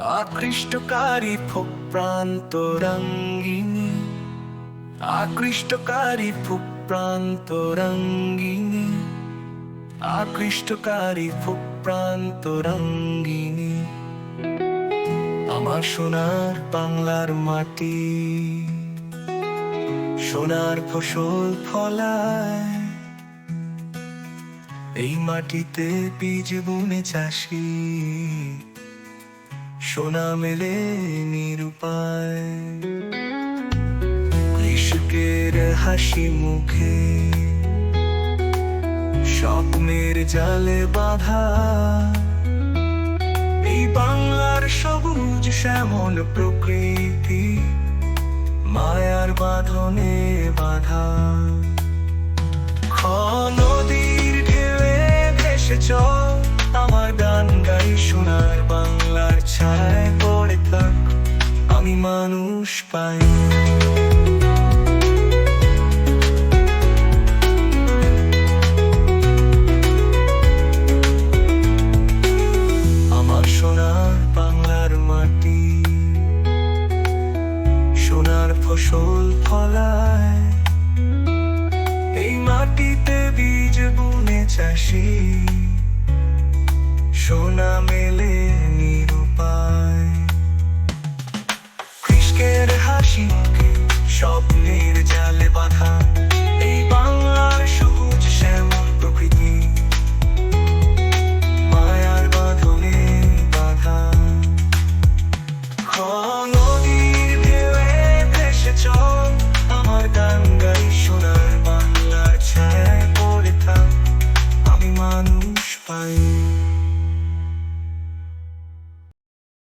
আকৃষ্টকারী ফুক প্রান্ত রঙ্গিনী আকৃষ্টকারী ফুক প্রান্ত রঙ্গিনী আকৃষ্টকারী ফুক প্রান্ত রঙ্গিনী আমার সোনার বাংলার মাটি, সোনার ফসল ফলায়। এই মাটিতে বীজ বুনে চাষি সোনা মেলে নিরুপায়। কৃষকের হাসি মুখে স্বপ্নের জালে বাধা। এই বাংলার সবুজ শ্যামল প্রকৃতি মায়ার বাঁধনে বাধা। নদীর ঢেউয়ে ভেসে চল আমার গান গাই সোনার বাংলার ছায় পড়ে থাক, আমি মানুষ পাই। আমার সোনার বাংলার মাটি, সোনার ফসল ফলায়। এই মাটিতে বীজ বুনে চাষী